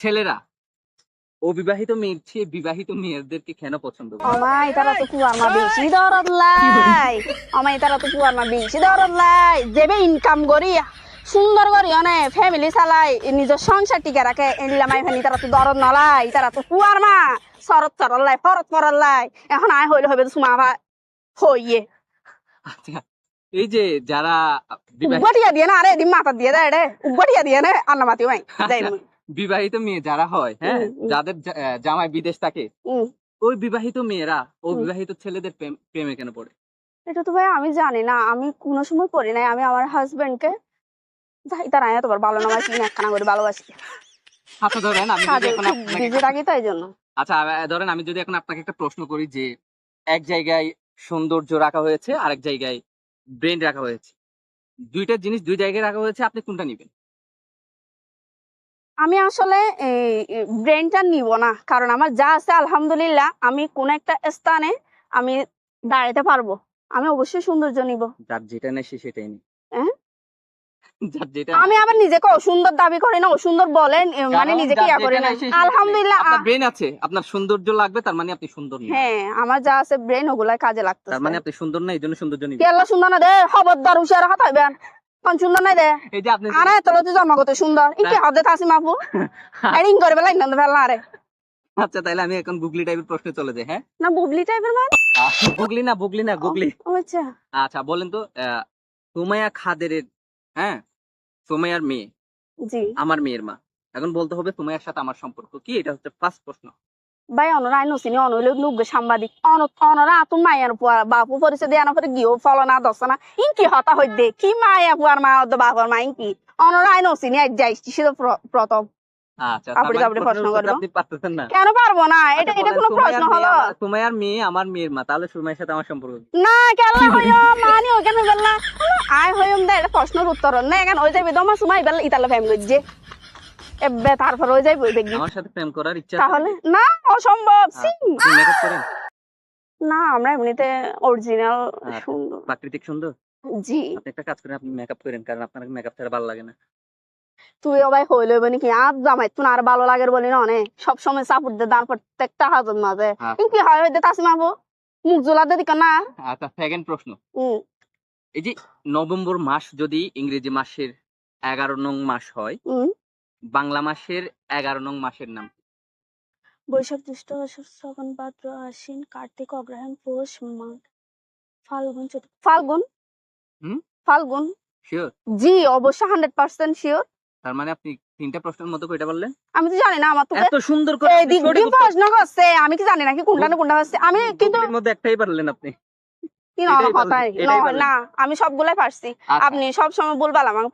ছেলেরা অবিবাহিত মেয়ের চেয়ে বিবাহিত মেয়েদেরকে কেন পছন্দ করে? অমাই তারা তো কুয়ার মা বেশি দরদ লাই। অমাই তারা তো কুয়ার মা বেশি দরদ লাই। যেবে ইনকাম করি সুন্দর করি অনে ফ্যামিলি চালাই নিজের সংসার টিকে রাখে এলিলামাই ফেনি তারা তো দরদ নলাই তারা তো কুয়ার মা। শরৎ চরল লাই ফরত পরল লাই। এখন আয় হইলে হবে সুমা ভা হইয়ে। আচ্ছা এই যে যারা উগটিয়া দিয়ে না আরে এদিন মাথা দিয়ে দেয় রে উগটিয়া দিয়ে না আন্না মাতি ভাই যাই মুই। বিবাহিত মেয়ে যারা হয় হ্যাঁ। যাদের জামাই বিদেশ থাকে ওই বিবাহিত মেয়েরা অবিবাহিত ছেলেদের প্রেমে কেন পড়ে? এটা তো ভাই আমি জানি না। আমি কোনো সময় করি নাই। আমি আমার হাজবেন্ডকে যাই তারা তোমার ভালো নামাজি একখানা করে ভালোবাসি। আচ্ছা ধরেন আমি যদি এখন আপনাকে থাকি তো এই জন্য। আচ্ছা ধরেন আমি যদি এখন আপনাকে একটা প্রশ্ন করি যে এক জায়গায় সৌন্দর্য রাখা হয়েছে আরেক জায়গায় ব্রেন রাখা হয়েছে। দুইটা জিনিস দুই জায়গায় রাখা হয়েছে আপনি কোনটা নিবেন? আমি আসলে ব্রেনটা নিব না। কারণ আমার যা আছে আলহামদুলিল্লাহ আমি কোন একটা স্থানে আমি দাঁড়াতে পারব। আমি অবশ্যই সৌন্দর্য নিব। যার যেটা নেই সেটাই যেটা আমি আবার নিজেকে অসুন্দর দাবি করি না অসুন্দর বলেন মানে নিজেকে ইয়া করি না। আলহামদুলিল্লাহ আপনার ব্রেন আছে আপনার সৌন্দর্য লাগবে তার মানে আপনি সুন্দর না হ্যাঁ আমার যা আছে ব্রেন ওগুলা কাজে লাগতেছে। তার মানে আপনি সুন্দর না এই জন্য সৌন্দর্য নিবেন। কেলা সুন্দর না দে খবরদার উশিয়ার হাত হইবেন কোন সুন্দর নাই দে। এই যে আপনি আরে তোর তো জন্মগত সুন্দর ইকে হাতে থাসি মাপু? এডিং করে বেলা ইন্দান ফেললা আরে। আচ্ছা তাহলে আমি এখন গুগলি টাইপের প্রশ্ন চলে যাই হ্যাঁ? না বুবলি টাইপের মানে? আহ, গুগলি না গুগলি না গুগলি। আচ্ছা। আচ্ছা বলেন তো আহ, সুমাইয়া খাদের হ্যাঁ? সুমাইয়ার মেয়ে। জি। আমার মেয়ের মা। এখন বলতে হবে সুমাইয়ার সাথে আমার সম্পর্ক কি? এটা হচ্ছে ফার্স্ট প্রশ্ন। ভাই অনরা আই নসিনি অনইলে নুগ্গে সাংবাদিক। অন অনরা আতু মায়ার পুয়া বাপু পরিচয় দিয়ে আনা পরে গিয়েও ফলনা দশনা ইনকি হতা হই দে কি মায়া পুয়ার মা অদ বাপর মা ইনকি। অনরা আই নসিনি আই যাইছি সেটা প্র- প্রথম। আচ্ছা আপনি মানে আপনি প্রশ্ন উত্তরটা আপনি পারতেছেন না? কেন পারব না? এটা আচ্ছা, এটা কোনো প্রশ্ন হলো? আমার- সুমাইয়ার মেয়ে আমার মেয়ের মা তাহলে সুমাইয়ের সাথে আমার সম্পর্ক না কেলা হইও মানি ওখানে বেলা আই হইম দে এটা প্রশ্নের উত্তর। না ওই যাইবে দমা সময় বেলা ইতালে ফ্যাম গজ্জে এবে তারপর ওই যাইবে দেখবি। আমার সাথে প্রেম করার ইচ্ছা তাহলে না অসম্ভব। সি মেকআপ করেন। না আমরা এমনিতে অরিজিনাল। সুন্দর। প্রাকৃতিক সুন্দর? জি। আপনি একটা কাজ করেন আপনি মেকআপ করেন কারণ আপনার মেকআপ ছাড়া ভালো লাগে না। তুই ভাই হইলে বনি কি আর জামাই তুন আর ভালো লাগে বলি না অনেক। সব সময় সাপোর্ট দে দান প্রত্যেকটা হাজার মাঝে। হ্যাঁ। কি হয় হইতে তাসি মাবো মুখ জোলা দে দিক না? আচ্ছা সেকেন্ড প্রশ্ন। এই যে নভেম্বর মাস যদি ইংরেজি মাসের এগারো নং মাস হয় বাংলা মাসের এগারো নং মাসের নাম। বৈশাখ জ্যৈষ্ঠ শ্রাবণ ভাদ্র আশ্বিন কার্তিক অগ্রহায়ণ পৌষ মাঘ ফাল্গুন চৈত্র ফাল্গুন? হুম? ফাল্গুন? শিওর জি অবশ্যই হান্ড্রেড পার্সেন্ট শিওর তার মানে আপনি তিনটা প্রশ্নের মতো কয়টা বললেন? আমি তো জানি না আমার তো এত সুন্দর করে এদিক সঠিক দিয়ে প্রশ্ন করছে আমি কি জানি নাকি কোনটা না কোনটা হচ্ছে। আমি কিন্তু গুগলির মধ্যে একটাই পারলেন আপনি। কি না এটাই কথা বলবেন, এটাই বলবেন। না আমি সবগুলাই পারছি। আচ্ছা, আপনি সব সময় বলবাল আমাকে